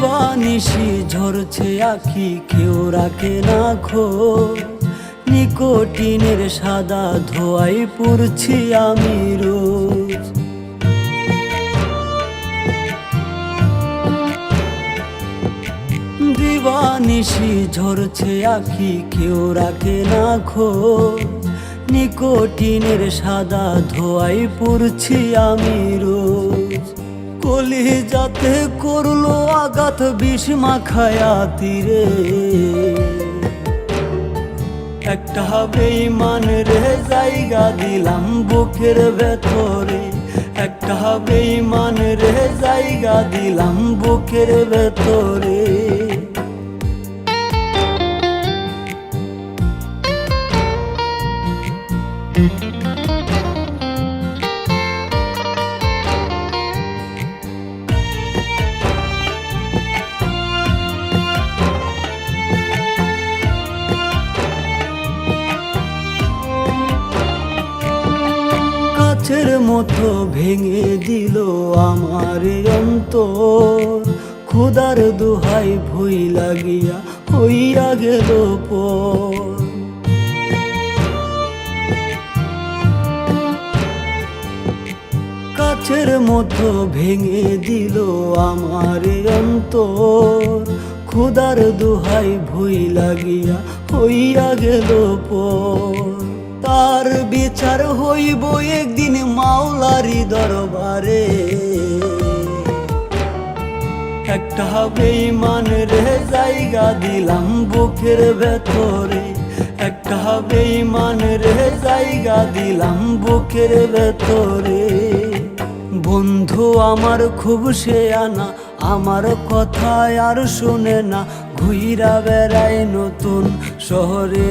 দিবানিশি ঝরছে আখি, কেউ রাখে না খো নিকোটিনের সাদা ধোয়াই পড়ছি আমি রোজ। দিবানিশি ঝরছে আখি, কেউ রাখে না খো নিকোটিনের সাদা ধোয়াই পড়ছি আমি রোজ। কলি যাতে করল আঘাত বিষ মাখায়া তীরে। একটা বেইমান রে, জায়গা দিলাম বুকের ভেতরে। একটা বেইমান রে, জায়গা দিলাম বুকের ভেতরে। কাছের মতো ভেঙে দিল আমার অন্তর। খুদার দুহাই ভুই লাগিয়া হইয়া গেল পর। কাছের মতো ভেঙে দিল আমার অন্তর। খুদার দুহাই ভুই লাগিয়া হইয়া গেল পর। বিচার হইব একদিন মাওলারি দরবারে। একটা বেইমান রে জায়গা দিলাম বুকের ভেতরে। একটা বেইমান রে জায়গা দিলাম বুকের ভেতরে। বন্ধু আমার খুব সে আনা, আমার কথায় আর শুনে না, ঘুইরা বেড়াই নতুন শহরে।